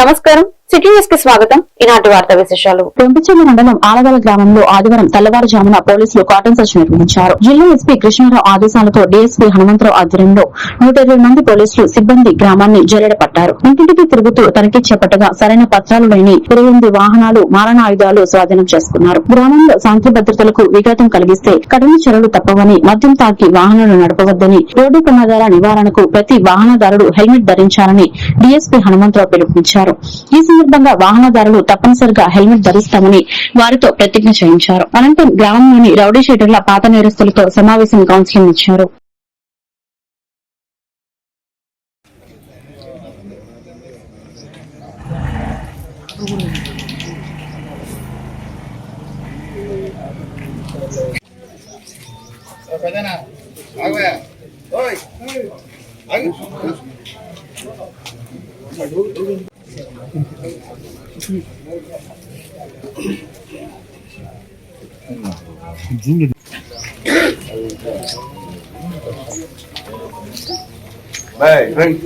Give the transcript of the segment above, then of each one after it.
నమస్కారం. స్వాగతం. ఈనాటి వార్తా విశేషాలు. పెంపచెల్లి మండలం ఆలగల గ్రామంలో ఆదివారం తెల్లవారుజామున పోలీసులు కాటన్ సెర్చ్ నిర్వహించారు. జిల్లా ఎస్పీ కృష్ణారావు ఆదేశాలతో డీఎస్పీ హనుమంతరావు ఆధ్వర్యంలో నూట ఇరవై మంది పోలీసులు సిబ్బంది గ్రామాన్ని జల్లెడ పట్టారు ఇంటింటికి తిరుగుతూ తనిఖీ చేపట్టగా సరైన పత్రాలు లేని ఇరవై వాహనాలు మారణాయుధాలు స్వాధీనం చేసుకున్నారు. గ్రామంలో శాంతి భద్రతలకు విఘాతం కలిగిస్తే కఠిన చర్యలు తప్పవని మద్యం తాకి వాహనాలు నడపవద్దని రోడ్డు ప్రమాదాల నివారణకు ప్రతి వాహనదారుడు హెల్మెట్ ధరించాలని డీఎస్పీ హనుమంతరావు పిలుపునిచ్చారు. ఈ సందర్భంగా వాహనదారులు తప్పనిసరిగా హెల్మెట్ ధరిస్తామని వారితో ప్రతిజ్ఞ చేయించారు. అనంతరం గ్రామంలోని రౌడీ షీటర్ల పాత నేరస్తులతో సమావేశం కౌన్సిలింగ్ ఇచ్చారు. ఓయ్. ఆగు బాయ్ రండి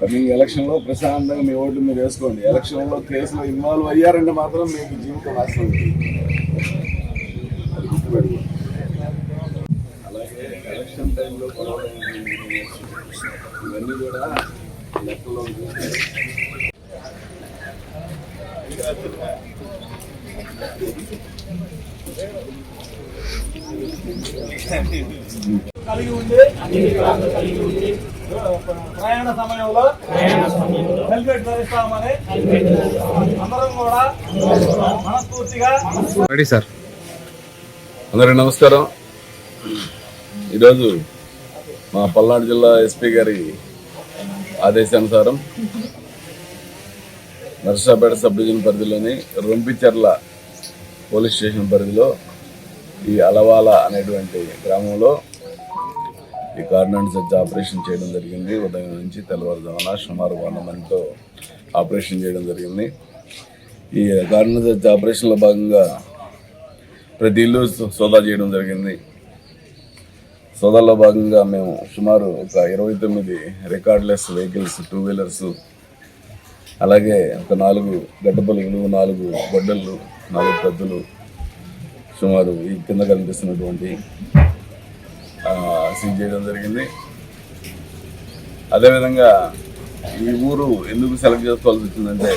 కమింగ్ ఎలక్షన్లో ప్రశాంతంగా మీ ఓట్లు మీరు వేసుకోండి. ఎలక్షన్లో కేసులో ఇన్వాల్వ్ అయ్యారంటే మాత్రం మీకు జీవితం నాశనం అలాగే ఎలక్షన్ టైంలో గొడవలు ఇవన్నీ కూడా లెక్కలో ఉంచుకోండి. కలిగి ఉండి ప్రయాణ సమయంలో హెల్మెట్ ధరిస్తామని అందరం కూడా మనస్ఫూర్తిగా రెడీ సార్ అందరికీ నమస్కారం ఈరోజు మా పల్నాడు జిల్లా ఎస్పీ గారి ఆదేశానుసారం నర్సాపేట సబ్ డివిజన్ పరిధిలోని రొంపిచెర్ల పోలీస్ స్టేషన్ పరిధిలో ఈ అలవాల అనేటువంటి గ్రామంలో ఈ కార్డినెంట్ సెర్చ్ ఆపరేషన్ చేయడం జరిగింది. ఉదయం నుంచి తెల్లవారుజామున సుమారు వంద మందితో ఆపరేషన్ చేయడం జరిగింది. ఈ కార్డినెంట్ సెర్చ్ ఆపరేషన్లో భాగంగా ప్రతి ఇల్లు సోదా చేయడం జరిగింది. సోదాలో భాగంగా మేము సుమారు ఒక ఇరవై తొమ్మిది రికార్డ్లెస్ వెహికల్స్ టూ వీలర్స్ అలాగే ఒక నాలుగు గడ్డపలుగులు నాలుగు గొడ్డళ్ళు నాలుగు పెద్దలు సుమారు ఈ కింద కనిపిస్తున్నటువంటి సీజ్ చేయడం జరిగింది. అదేవిధంగా ఈ ఊరు ఎందుకు సెలెక్ట్ చేసుకోవాల్సి వచ్చిందంటే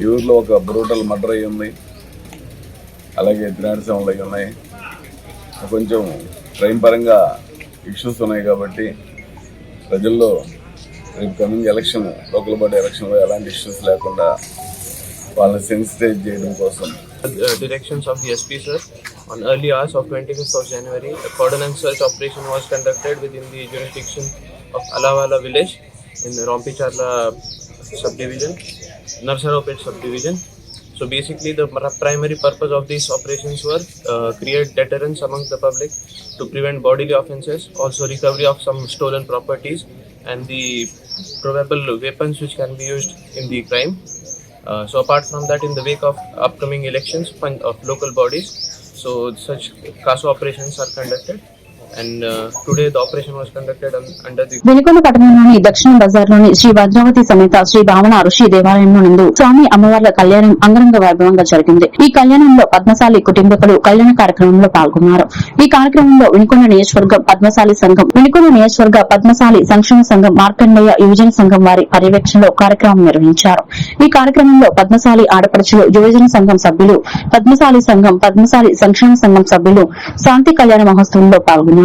ఈ ఊర్లో ఒక బ్రూటల్ మర్డర్ అయ్యి ఉంది. అలాగే త్రినాటి సేవలు అయి ఉన్నాయి. కొంచెం క్రైమ్ పరంగా ఇష్యూస్ ఉన్నాయి కాబట్టి ప్రజల్లో రేపు కమింగ్ ఎలక్షన్ లోకల్ బాడీ ఎలక్షన్లో ఎలాంటి ఇష్యూస్ లేకుండా వాళ్ళని సెన్సిటైజ్ చేయడం కోసం uh, directions of the SP sir. On early hours of 25th of January, a cordon and search operation was conducted within the jurisdiction of Alawala village in Rompicharla subdivision, Narsaropet subdivision. So basically, the primary purpose of these operations were uh, create deterrence among the public to prevent bodily offences, also recovery of some stolen properties, and the probable weapons which can be used in the crime. Uh, so apart from that, in the wake of upcoming elections of local bodies, so such CASO operations are conducted, and uh, today the operation was conducted under the Venukonda పట్టణంలోని దక్షిణ బజార్లోని శ్రీ భద్రావతి సమేత శ్రీ భావన ఋషి దేవాలయంలో నందు స్వామి అమ్మవార్ల కళ్యాణం అంగరంగ వైభవంగా జరిగింది. ఈ కళ్యాణంలో పద్మశాలి కుటుంబీకులు కళ్యాణ కార్యక్రమంలో పాల్గొన్నారు. ఈ కార్యక్రమంలో వెనుకొండ నియోజకవర్గం పద్మశాలి సంఘం వెనుకొండ నియోజకవర్గ పద్మశాలి సంక్షేమ సంఘం మార్కండేయ యువజన సంఘం వారి పర్యవేక్షణలో కార్యక్రమం నిర్వహించారు. ఈ కార్యక్రమంలో పద్మశాలి ఆడపడుచులు యువజన సంఘం సభ్యులు పద్మశాలి సంఘం పద్మశాలి సంక్షేమ సంఘం సభ్యులు శాంతి కళ్యాణ మహోత్సవంలో పాల్గొన్నారు.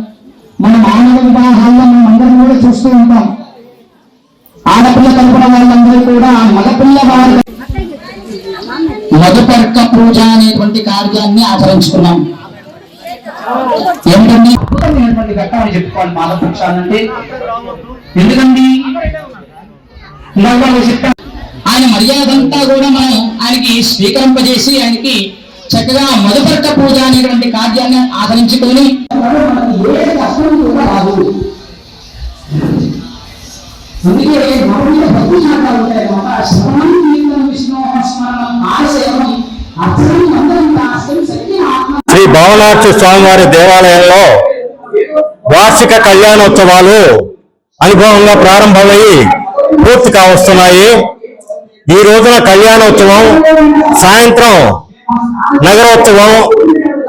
చూస్తూ ఉంటాం. ఆడపిల్ల తరపున వాళ్ళందరూ కూడా మగపిల్ల వారి. మధుపర్క పూజ అనేటువంటి కార్యాన్ని ఆచరించుకున్నాం. ఏంటండి అద్భుతమైనటువంటి ఘట్టం అని చెప్పుకోవాలి మాలపురుషాలంటే ఎందుకండి. ఆయన మర్యాద అంతా కూడా మనం ఆయనకి స్వీకరింపజేసి ఆయనకి చక్కగా మధుపర్క పూజ అనేటువంటి కార్యాన్ని ఆదరించుకొని అందుకే భక్తి శాఖలు ఉంటాయి శ్రవణం కీర్తనం విష్ణు స్మరణం ఆశయం అర్థం శ్రీ భవనాథ స్వామివారి దేవాలయంలో వార్షిక కళ్యాణోత్సవాలు అనుభవంగా ప్రారంభమయ్యి పూర్తి కావస్తున్నాయి ఈ రోజున కళ్యాణోత్సవం సాయంత్రం నగరోత్సవం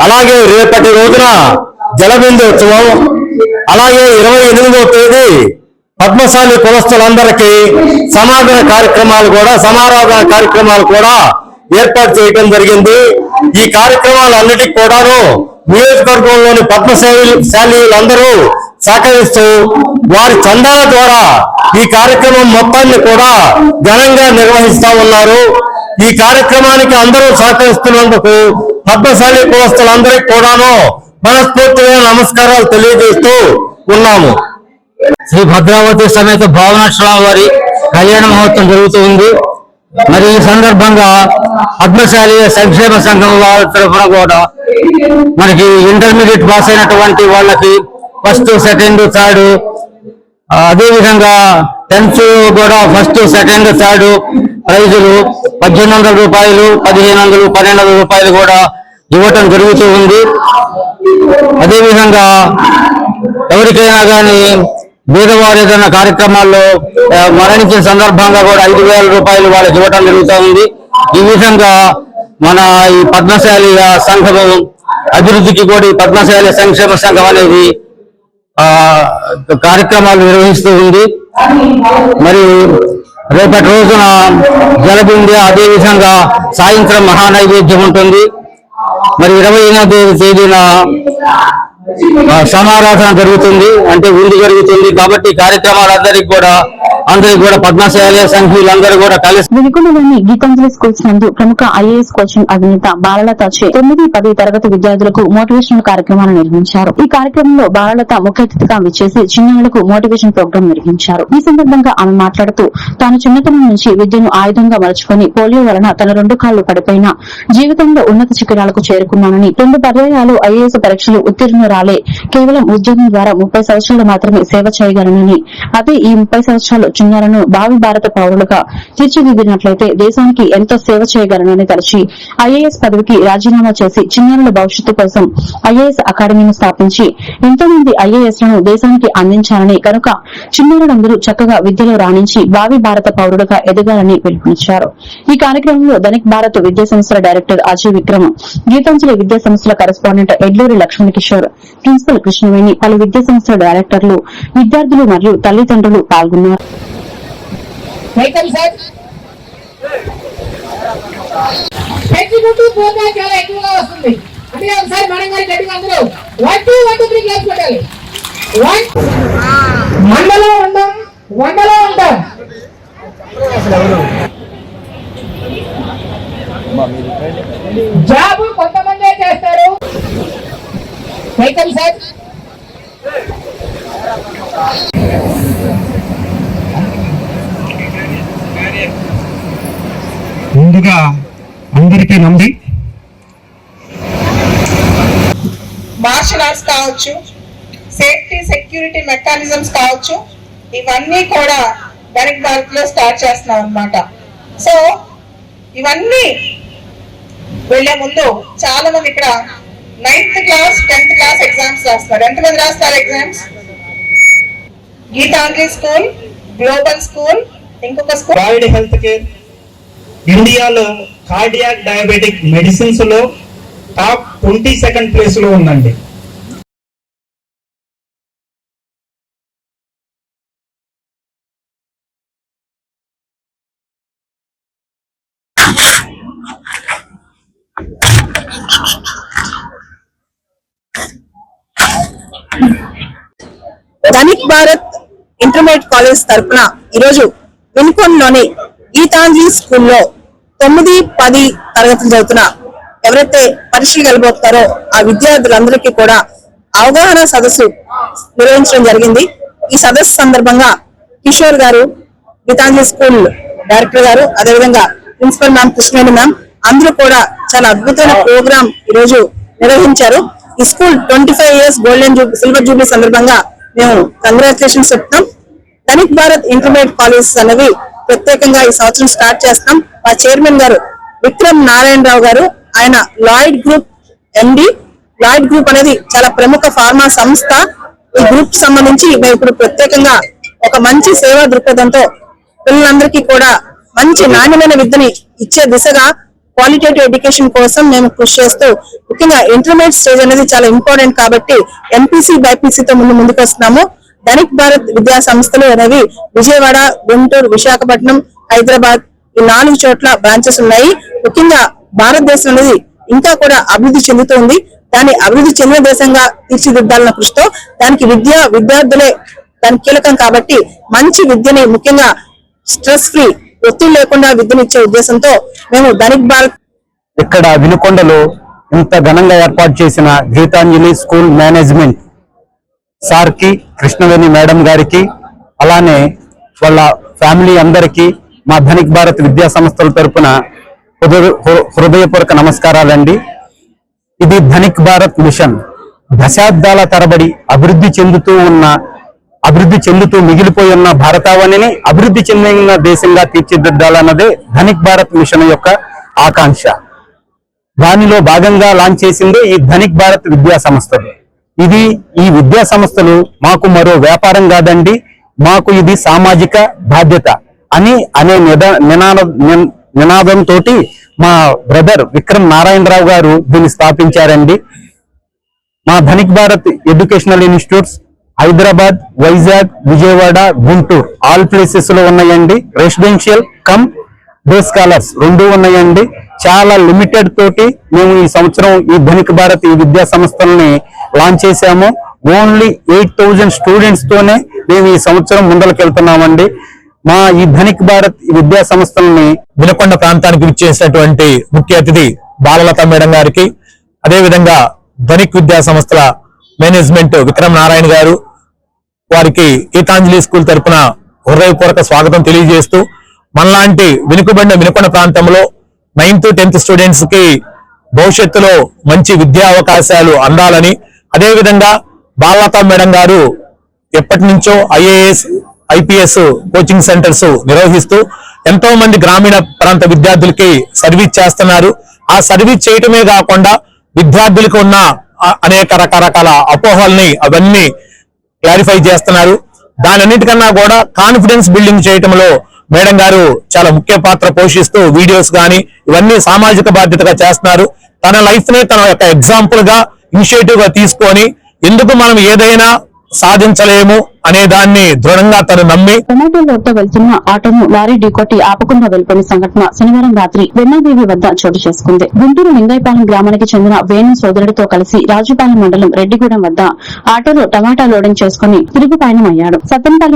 అలాగే రేపటి రోజున జలబిందోత్సవం అలాగే ఇరవై ఎనిమిదవ తేదీ పద్మశాలి కులస్తులందరికీ సమాధాన కార్యక్రమాలు కూడా సమారాధన కార్యక్రమాలు కూడా ఏర్పాటు చేయడం జరిగింది. ఈ కార్యక్రమాలన్నిటికీ కూడాను నియోజకవర్గంలోని పద్మశాలి శాలీలందరూ సహకరిస్తూ వారి చందాల ద్వారా ఈ కార్యక్రమం మొత్తాన్ని కూడా ఘనంగా నిర్వహిస్తా ఉన్నారు. ఈ కార్యక్రమానికి అందరూ సహకరిస్తున్నందుకు పద్మశాలి కులస్తులందరికీ కూడాను మనస్ఫూర్తిగా నమస్కారాలు తెలియజేస్తూ ఉన్నాము. శ్రీ భద్రావతి సమేత భావనాశ్రమ వారి కళ్యాణ మహోత్సవం జరుగుతుంది మరి ఈ సందర్భంగా పద్మశాలి సంక్షేమ సంఘం వారి తరఫున కూడా మనకి ఇంటర్మీడియట్ పాస్ అయినటువంటి వాళ్ళకి ఫస్ట్ సెకండ్ థర్డ్ అదే విధంగా టెన్త్ కూడా ఫస్ట్ సెకండ్ థర్డ్ ప్రైజులు పద్దెనిమిది వందల రూపాయలు పదిహేను వందలు పన్నెండు వందల రూపాయలు కూడా ఇవ్వటం జరుగుతూ ఉంది. అదేవిధంగా ఎవరికైనా కానీ బీదవారు ఏదైనా కార్యక్రమాల్లో మరణించిన సందర్భంగా కూడా ఐదు వేల రూపాయలు వాళ్ళకి ఇవ్వటం జరుగుతూ ఉంది. ఈ విధంగా మన ఈ పద్మశాలి సంఘము అభివృద్ధికి కూడా ఈ పద్మశాలి సంక్షేమ సంఘం అనేది ఆ కార్యక్రమాలు నిర్వహిస్తూ ఉంది. మరి రేపటి రోజున జలబింది అదే విధంగా సాయంత్రం మహానైవేద్యం ఉంటుంది. మరి ఇరవై ఎనిమిది తేదీన సమారాధన జరుగుతుంది. అంటే విందు జరుగుతుంది. కాబట్టి కార్యక్రమాలందరికీ కూడా అందరూ కూడా పద్మశాలి సంఘీయులందరూ కూడా కలిసి వినుకొండలోని గీతాంజలి స్కూల్స్ నందు ప్రముఖ ఐఏఎస్ కోచింగ్ అధినేత బాలలత చే తొమ్మిది పది తరగతి విద్యార్థులకు మోటివేషనల్ కార్యక్రమాలు నిర్వహించారు. ఈ కార్యక్రమంలో బాలలత ముఖ్య అతిథిగా విచ్చేసి చిన్నారులకు మోటివేషన్ ప్రోగ్రాం నిర్వహించారు. ఈ సందర్భంగా ఆమె మాట్లాడుతూ తాను చిన్నతనం నుంచి విద్యను ఆయుధంగా మలుచుకుని పోలియో వలన తన రెండు కాళ్ళు పడిపోయిన జీవితంలో ఉన్నత శిఖరాలకు చేరుకున్నానని రెండు పర్యాయాలు ఐఏఎస్ పరీక్షలు ఉత్తీర్ణురాలే కేవలం ఉద్యోగం ద్వారా ముప్పై సంవత్సరాలు మాత్రమే సేవ చేయగలనని. అదే ఈ ముప్పై సంవత్సరాలు చిన్నారులను భావి భారత పౌరులుగా తీర్చిదిద్దినట్లయితే దేశానికి ఎంతో సేవ చేయగలనని తలచి ఐఏఎస్ పదవికి రాజీనామా చేసి చిన్నారుల భవిష్యత్తు కోసం ఐఏఎస్ అకాడమీని స్థాపించి ఎంతో మంది ఐఏఎస్లను దేశానికి అందించాలని కనుక చిన్నారులందరూ చక్కగా విద్యలో రాణించి భావి భారత పౌరుడుగా ఎదగాలని పిలుపునిచ్చారు. ఈ కార్యక్రమంలో ధనిక్ భారత్ విద్యా సంస్థల డైరెక్టర్ అజయ్ విక్రమ్ గీతాంజలి విద్యా సంస్థల కరెస్పాండెంట్ ఎడ్లూరి లక్ష్మణ్ కిషోర్ ప్రిన్సిపల్ కృష్ణవేణి పలు విద్యా సంస్థల డైరెక్టర్లు విద్యార్థులు మరియు తల్లిదండ్రులు పాల్గొన్నారు. వెల్కమ్ సార్ ఎగ్జిక్యూటివ్ పోతా చాలా ఎక్కువగా వస్తుంది. అంటే ఒకసారి మనం గారి గట్టిగా అందరూ one two one two three class పెట్టాలి వన్ మండలో ఉంటాం వండలో ఉంటాం జాబ్ కొంతమందే చేస్తారు. వెహికల్ సార్ ముందుగా అందరికీ నంది. మార్షల్ ఆర్ట్స్ కావచ్చు సేఫ్టీ సెక్యూరిటీ మెకానిజమ్స్ కావచ్చు ఇవన్నీ కూడా ధనిక్ భారత్లో స్టార్ట్ చేస్తున్నాం అన్నమాట. సో ఇవన్నీ వెళ్ళే ముందు చాలా మంది ఇక్కడ ninth class tenth class exams రాస్తారు ఎంతమంది రాస్తారు exams Geethanjali school global school ఇంకొక స్కూల్. హెల్త్ కేర్ ఇండియాలో కార్డియాక్ డయాబెటిక్ మెడిసిన్స్లో టాప్ ట్వంటీ సెకండ్ ప్లేస్లో ఉందండి. ధనిక్ భారత్ ఇంటర్మీడియట్ కాలేజ్ తరపున ఈరోజు వినుకొండలోని గీతాంజలి స్కూల్లో తొమ్మిది పది తరగతులు చదువుతున్న ఎవరైతే పరీక్షలు వెళ్ళబోతున్నారో ఆ విద్యార్థులందరికీ కూడా అవగాహన సదస్సు నిర్వహించడం జరిగింది. ఈ సదస్సు సందర్భంగా కిషోర్ గారు గీతాంజలి స్కూల్ డైరెక్టర్ గారు అదేవిధంగా ప్రిన్సిపల్ మ్యామ్ కృష్ణవేణి మ్యామ్ అందరూ కూడా చాలా అద్భుతమైన ప్రోగ్రామ్ ఈ రోజు నిర్వహించారు. ఈ school twenty five years golden జూబ్ silver jubilee సందర్భంగా మేము కంగ్రాచులేషన్స్ చెప్తాం. ధనిక్ భారత్ ఇంటర్మీడియట్ కాలేజెస్ అనేవి ప్రత్యేకంగా ఈ సంవత్సరం స్టార్ట్ చేస్తాం మా చైర్మన్ గారు విక్రమ్ నారాయణరావు గారు ఆయన Lloyd group MD Lloyd group అనేది చాలా ప్రముఖ ఫార్మా సంస్థ. ఈ గ్రూప్ సంబంధించి మేము ఇప్పుడు ప్రత్యేకంగా ఒక మంచి సేవా దృక్పథంతో పిల్లలందరికీ కూడా మంచి నాణ్యమైన విద్యని ఇచ్చే దిశగా క్వాలిటేటివ్ ఎడ్యుకేషన్ కోసం మేము కృషి చేస్తూ ముఖ్యంగా ఇంటర్మీడియట్ స్టేజ్ అనేది చాలా ఇంపార్టెంట్ కాబట్టి ఎంపీసీ బైపీసీ తో ముందు ముందుకు వస్తున్నాము. ధనిక్ భారత్ విద్యా సంస్థలు అనేవి విజయవాడ గుంటూరు విశాఖపట్నం హైదరాబాద్ ఈ నాలుగు చోట్ల బ్రాంచెస్ ఉన్నాయి. ముఖ్యంగా భారతదేశం అనేది ఇంకా కూడా అభివృద్ధి చెందుతోంది. దాన్ని అభివృద్ధి చెందిన దేశంగా తీర్చిదిద్దాలన్న కృషితో దానికి విద్య విద్యార్థులే దానికి కీలకం కాబట్టి మంచి విద్యని ముఖ్యంగా స్ట్రెస్ ఫ్రీ ఒత్తిడి లేకుండా విద్యనిచ్చే ఉద్దేశంతో మేము ధనిక్ భారత్ ఇక్కడ వినుకొండలో ఇంత ఘనంగా ఏర్పాటు చేసిన గీతాంజలి స్కూల్ మేనేజ్మెంట్ సార్కి కృష్ణవేణి మేడం గారికి అలానే వాళ్ళ ఫ్యామిలీ అందరికీ మా ధనిక్ భారత్ విద్యా సంస్థల తరపున హృదయ- హృ- హృదయపూర్వక నమస్కారాలండి. ఇది ధనిక్ భారత్ మిషన్. దశాబ్దాల తరబడి అభివృద్ధి చెందుతూ ఉన్న అభివృద్ధి చెందుతూ మిగిలిపోయి ఉన్న భారతావనిని అభివృద్ధి చెందిన దేశంగా తీర్చిదిద్దాలన్నదే ధనిక్ భారత్ మిషన్ యొక్క ఆకాంక్ష. దానిలో భాగంగా లాంచ్ చేసిందే ఈ ధనిక్ భారత్ విద్యా సంస్థలు. ఇది ఈ విద్యా సంస్థలు మాకు మరో వ్యాపారం కాదండి మాకు ఇది సామాజిక బాధ్యత అని అనే నిద నినాద నినాదంతో మా బ్రదర్ విక్రమ్ నారాయణరావు గారు దీన్ని స్థాపించారండి. మా Dhanik Bharat educational institutes Hyderabad Vizag Vijayawada Guntur all ప్లేసెస్లో ఉన్నాయండి. రెసిడెన్షియల్ కమ్ డే స్కాలర్స్ రెండు ఉన్నాయండి. చాలా లిమిటెడ్ తోటి మేము ఈ సంవత్సరం ఈ ధనిక్ భారత్ ఈ విద్యా సంస్థల్ని లాంచ్ చేశాము. ఓన్లీ ఎయిట్ థౌజండ్ స్టూడెంట్స్ తోనే మేము ఈ సంవత్సరం ముందరికి వెళ్తున్నామండి. మా ఈ ధనిక్ భారత్ విద్యా సంస్థల్ని వినకొండ ప్రాంతానికి విచ్చేసినటువంటి ముఖ్య అతిథి బాలలత మేడం గారికి అదేవిధంగా ధనిక్ విద్యా సంస్థల మేనేజ్మెంట్ విక్రమ్ నారాయణ గారు వారికి గీతాంజలి స్కూల్ తరపున హృదయపూర్వక స్వాగతం తెలియజేస్తూ మనలాంటి వెనుకబడిన వినుకొండ ప్రాంతంలో నైన్త్ టెన్త్ స్టూడెంట్స్కి భవిష్యత్తులో మంచి విద్యా అవకాశాలు అందాలని అదేవిధంగా బాలతా మేడం గారు ఎప్పటి నుంచో ఐఏఎస్ ఐపీఎస్ కోచింగ్ సెంటర్స్ నిర్వహిస్తూ ఎంతో మంది గ్రామీణ ప్రాంత విద్యార్థులకి సర్వీస్ చేస్తున్నారు. ఆ సర్వీస్ చేయటమే కాకుండా విద్యార్థులకు ఉన్న అనేక రకరకాల అపోహల్ని అవన్నీ క్లారిఫై చేస్తున్నారు. దానన్నిటికన్నా కూడా కాన్ఫిడెన్స్ బిల్డింగ్ చేయటంలో మేడం గారు చాలా ముఖ్య పాత్ర పోషిస్తూ వీడియోస్ కానీ ఇవన్నీ సామాజిక బాధ్యతగా చేస్తున్నారు. తన లైఫ్ని తన యొక్క ఎగ్జాంపుల్గా ఇనిషియేటివ్గా తీసుకొని ఎందుకు మనం ఏదైనా సాధించలేము అనే దాన్ని దృఢంగా తను నమ్మి టొమాటో రోడ్తో వెళ్తున్న ఆటోను లారీ ఢీకొట్టి ఆపకుండా వెళ్ళిపోయిన సంఘటన శనివారం రాత్రి వెన్నాదేవి వద్ద చోటు చేసుకుంది. గుంటూరు లింగైపాలెం గ్రామానికి చెందిన వేణు సోదరుడితో కలిసి రాజుపాలెం మండలం రెడ్డిగూడెం వద్ద ఆటోలో టమాటా లోడింగ్ చేసుకుని తిరుగు పయనమయ్యాడు అయ్యాడు.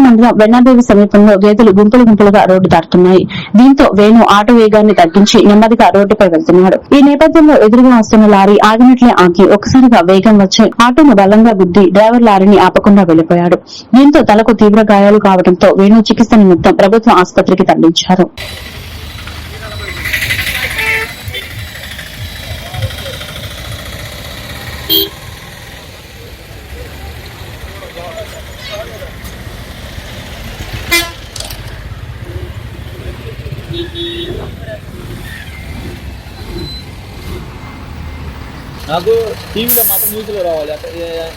మండలం వెన్నాదేవి సమీపంలో గేదెలు గుంపులు గుంపులుగా రోడ్డు దాటుతున్నాయి. దీంతో వేణు ఆటో వేగాన్ని తగ్గించి నెమ్మదిగా రోడ్డుపై వెళ్తున్నాడు. ఈ నేపథ్యంలో ఎదురుగా వస్తున్న లారీ ఆగినట్లే ఆగి ఒకసారిగా వేగం వచ్చి ఆటోను బలంగా గుద్ది డ్రైవర్ లారీని ఆపకుండా వెళ్ళిపోయాడు దీంతో తలకు తీవ్ర గాయాలు కావడంతో వేణు చికిత్స నిమిత్తం ప్రభుత్వ ఆసుపత్రికి తరలించారు. నాకు టీవీలో మాత్రం న్యూస్లో రావాలి.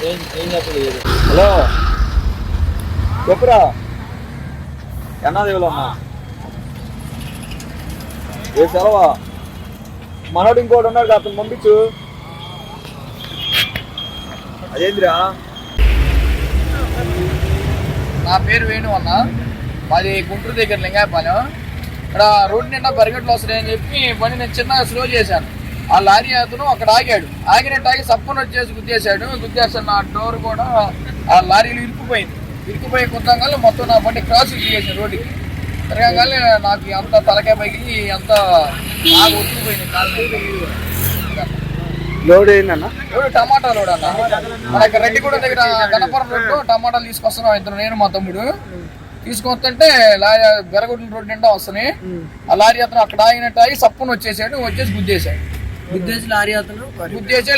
ఏం ఏం చెప్పలేదు హలో? చెప్పురా. ఎన్నాదేవిలో ఏ సెలవా? మనోడు ఇంకోటి ఉన్నాడు అతను పంపించు. అదేంద్రా? నా పేరు వేణు అన్న. మాది గుంటూరు దగ్గర లింగాయపాలెం. ఇక్కడ రోడ్డు నిండా పరిగెట్లు వస్తున్నాయని చెప్పి బండి నేను చిన్నగా స్లో చేశాను. ఆ లారీ అతను అక్కడ ఆగాడు. ఆగినట్టు ఆగి సప్పన వచ్చేసి గుద్దేశాడు. గుద్దేస్తాను నా డోర్ కూడా ఆ లారీలో ఇరుక్కుపోయింది. ఇరికిపోయి కుద్దంగానే మొత్తం నా బండి క్రాస్ చేసిన రోడ్డుకి. తిరగగానే నాకు అంత తలకాయ పైకి అంత ఒత్తుకుపోయింది కాళ్ళు లోడ్ ఏందన్న? లోడు టమాటా లోడ్ అన్న. మనకి రెడ్డిగూడ దగ్గర గణపురం రోడ్డు టమాటాలు తీసుకొస్తున్నాం ఇద్దరు. నేను మా తమ్ముడు. తీసుకొస్తుంటే లారీ బెరగుడ్ల రోడ్డు నిండా వస్తున్నాయి. ఆ లారీ అతను అక్కడ ఆగినట్టు ఆగి సప్పును వచ్చేసాడు. వచ్చేసి గుద్దేశాడు. గుద్దేసి లారీ అతను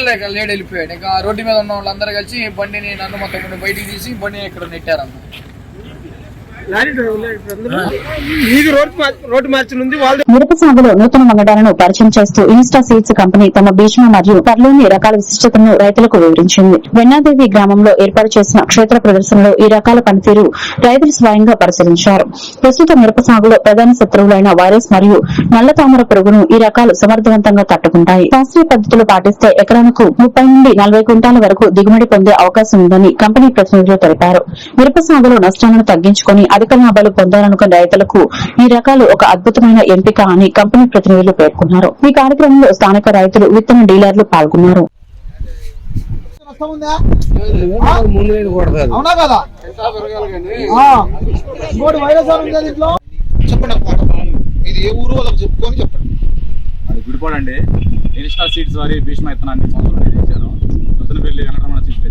లేక లేడు వెళ్ళిపోయాడు. ఇంకా ఆ రోడ్డు మీద ఉన్న వాళ్ళందరూ కలిసి బండిని నన్ను మొత్తం బయటికి తీసి బండిని ఇక్కడ నెట్టారన్న ఇది రోడ్ రోడ్డు మార్చి ఉంది వాళ్ళు మిరప సాగులో నూతన వంగడాలను పరిచయం చేస్తూ ఇన్స్టా సీడ్స్ కంపెనీ తమ భీష్మ మరియు త్వరలోని రకాల విశిష్టతను రైతులకు వివరించింది. వెన్నాదేవి గ్రామంలో ఏర్పాటు చేసిన క్షేత్ర ప్రదర్శనలో ఈ రకాల పనితీరు రైతులు స్వయంగా పరిశీలించారు. ప్రస్తుత మిరప సాగులో ప్రధాన శత్రువులైన వైరస్ మరియు నల్ల తామర పురుగును ఈ రకాలు సమర్థవంతంగా తట్టుకుంటాయి. శాస్త్రీయ పద్ధతులు పాటిస్తే ఎకరానికి ముప్పై నుండి నలభై క్వింటాల వరకు దిగుబడి పొందే అవకాశం ఉందని కంపెనీ ప్రతినిధులు తెలిపారు. మిరప సాగులో నష్టాలను తగ్గించుకుని అధిక లాభాలు పొందాలనుకున్న రైతులకు ఈ రకాలు ఒక అద్భుతమైన ఎంపిక అని కంపెనీ ప్రతినిధులు పేర్కొన్నారు. ఈ కార్యక్రమంలో స్థానిక రైతులు విత్తన డీలర్లు పాల్గొన్నారు. అవునా కదా? ఆ. ఇంకోటి వైరస్ అని ఉంది దీంట్లో? చెప్పండి అన్నమాట ఇది ఏ ఊరు వాళ్ళకి చెప్పుకొని చెప్పండి. అది గుడిపాడండి. ఇన్స్టా సీడ్స్ వారి భీష్మ ఇత్తనాన్ని సంవత్సరం అనేది ఇచ్చాను పెళ్ళి వెంకటరమణ సీడ్స్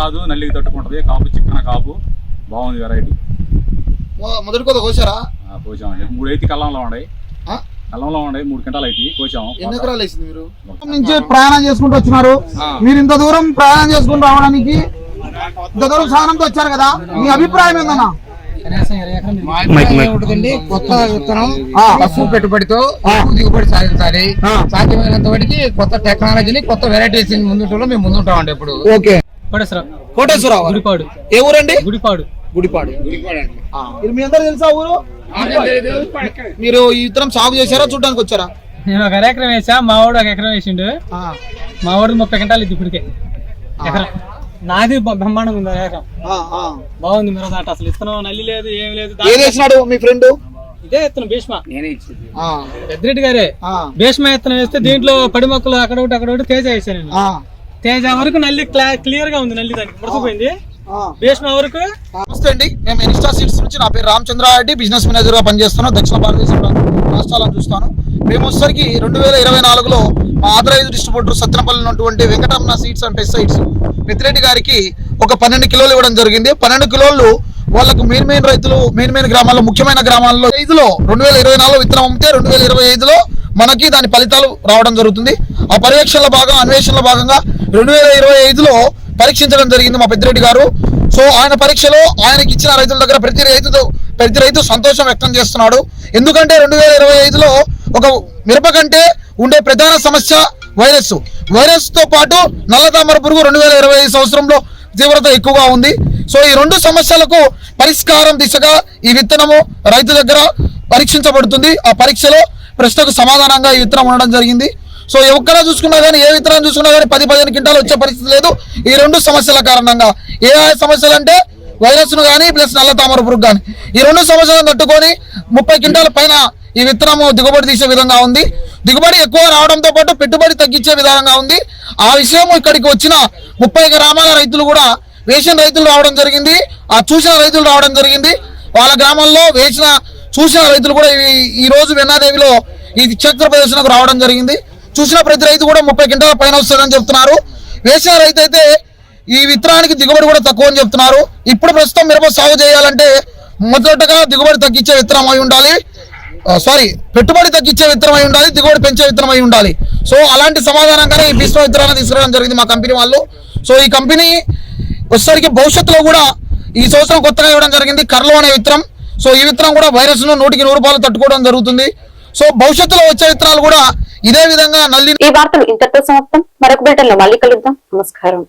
రాదు నల్లికి తట్టుకుంటది కాపు చిక్కన కాపు. బాగుంది వెరైటీ మొదటి కొద్ది కోసారా? కోసామండి మూడు అయితే కల్లంలో ఉన్నాయి. ఆ? కల్లంలో ఉన్నాయి మూడు గంటలు అయితే కోసాము ఎన్ని ఎకరాలు వేసింది మీరు? నుంచి ప్రయాణం చేసుకుంటూ వచ్చినారు. మీరు ఇంత దూరం ప్రయాణం చేసుకుంటూ రావడానికి ఇంత దూరం సాధనంతో వచ్చారు కదా? మీ అభిప్రాయం ఏందన్నా? ఉంటుందండి. కొత్త విత్తనం తక్కువ పెట్టుబడితో దిగుబడి సాధించాలి. సాధ్యమైనంత వాటికి కొత్త టెక్నాలజీని కొత్త వెరైటీస్ ముందుంటలో మేము ముందుంటామండి ఇప్పుడు ఓకే. కోటేశ్వరం. కోటేశ్వరరావు గుడిపాడు. ఏ ఊరండి? గుడిపాడు. గుడిపాడు. మీ అందరు తెలుసా ఊరు? మీరు ఈ విత్తనం సాగు చేశారా చూడడానికి వచ్చారా? నేను ఒక ఎకరం వేసా మా వాడు ఒక ఎకరం వేసిండు. ఆ. మా వాడు ముప్పై గంటలు ఇది ఇప్పటికే. ఎకరం. నాది బ- బ్రహ్మాండంగా ఉంది ఆ ఎకరం. బాగుంది మీరు దాంట్లో అసలు ఇత్తనం నల్లి లేదు ఏం లేదు ఏది వేసినాడు మీ ఫ్రెండ్? ఇదే ఇత్తనం భీష్మ. పెద్దిరెడ్డి గారే. భీష్మ ఇత్తనం వేస్తే దీంట్లో పడి మొక్కలు అక్కడ ఒకటి అక్కడ ఒకటి తేజ వేసాను నేను. తేజ వరకు నల్లి క్లియర్గా ఉంది నల్లి దానికి. ముడకపోయింది భీష్మ వరకు నమస్తే అండి. మేము ఇన్స్టా సీట్స్ నుంచి నా పేరు రామచంద్రారెడ్డి బిజినెస్ మేనేజర్గా పనిచేస్తున్నాను దక్షిణ భారతదేశం రాష్ట్రాలను చూస్తాను. మేము వచ్చేసరికి రెండు వేల ఇరవై నాలుగులో మా ఆథరైజ్ డిస్ట్రిబ్యూటర్ సత్యనపల్లి ఉన్నటువంటి Venkataramana seeds and pesticides Mitreddy గారికి ఒక పన్నెండు కిలోలు ఇవ్వడం జరిగింది. పన్నెండు కిలోలు వాళ్ళకు మెయిన్ మెయిన్ రైతులు మెయిన్ మెయిన్ గ్రామాల్లో ముఖ్యమైన గ్రామాల్లో ఐదులో రెండు వేల ఇరవై నాలుగులో విత్తనం అమ్మితే రెండు వేల ఇరవై ఐదులో మనకి దాని ఫలితాలు రావడం జరుగుతుంది. ఆ పర్యవేక్షణలో భాగం అన్వేషణలో భాగంగా రెండు వేల ఇరవై ఐదులో పరీక్షించడం జరిగింది మా పెద్దిరెడ్డి గారు. సో ఆయన పరీక్షలో ఆయనకి ఇచ్చిన రైతుల దగ్గర ప్రతి రైతుతో ప్రతి రైతు సంతోషం వ్యక్తం చేస్తున్నాడు. ఎందుకంటే రెండు వేల ఇరవై ఐదులో ఒక మిరప కంటే ఉండే ప్రధాన సమస్య వైరస్. వైరస్తో పాటు నల్ల తామర పురుగు రెండు వేల ఇరవై ఐదు సంవత్సరంలో తీవ్రత ఎక్కువగా ఉంది. సో ఈ రెండు సమస్యలకు పరిష్కారం దిశగా ఈ విత్తనము రైతు దగ్గర పరీక్షించబడుతుంది. ఆ పరీక్షలో ప్రశ్నకు సమాధానంగా ఈ విత్తనం ఉండడం జరిగింది. సో ఎక్కడ చూసుకున్నా కానీ ఏ విత్తనం చూసుకున్నా కానీ పది పదిహేను క్వింటాలు వచ్చే పరిస్థితి లేదు. ఈ రెండు సమస్యల కారణంగా. ఏ సమస్యలు అంటే వైరస్ను కానీ ప్లస్ నల్ల తామర పురుగు కానీ ఈ రెండు సమస్యలను తట్టుకొని ముప్పై క్వింటాల పైన ఈ విత్తనము దిగుబడి తీసే విధంగా ఉంది. దిగుబడి ఎక్కువ రావడంతో పాటు పెట్టుబడి తగ్గించే విధానంగా ఉంది. ఆ విషయం ఇక్కడికి వచ్చిన ముప్పై గ్రామాల రైతులు కూడా వేసిన రైతులు రావడం జరిగింది. ఆ చూసిన రైతులు రావడం జరిగింది. వాళ్ళ గ్రామాల్లో వేసిన చూసిన రైతులు కూడా ఈ- ఈ రోజు వెన్నాదేవిలో ఈ చక్ర ప్రదర్శనకు రావడం జరిగింది. చూసిన ప్రతి రైతు కూడా ముప్పై క్వింటాల పైన వస్తుందని చెప్తున్నారు. వేసిన రైతు అయితే ఈ విత్తనానికి దిగుబడి కూడా తక్కువ అని చెప్తున్నారు. ఇప్పుడు ప్రస్తుతం మిరప సాగు చేయాలంటే మొదటగా దిగుబడి తగ్గించే విత్తనం అయి ఉండాలి. సారీ పెట్టుబడి తగ్గించే విత్తనం అయి ఉండాలి దిగుబడి పెంచే విత్తనం అయి ఉండాలి. సో అలాంటి సమాధానంగానే ఈ విశ్వ విత్తనాన్ని తీసుకురావడం జరిగింది మా కంపెనీ వాళ్ళు. సో ఈ కంపెనీ వచ్చేసరికి భవిష్యత్తులో కూడా ఈ సంవత్సరం కొత్తగా ఇవ్వడం జరిగింది కర్లో అనే విత్తనం. సో ఈ విత్తనం కూడా వైరస్ను నూటికి నూరు రూపాయలు తట్టుకోవడం జరుగుతుంది. సో భవిష్యత్తులో వచ్చే విత్తనాలు కూడా ఇదే విధంగా నల్లి ఈ వార్తలు ఇంతటితో సమాప్తం. మరొక బులెటిన్ మళ్ళీ కలుద్దాం. నమస్కారం.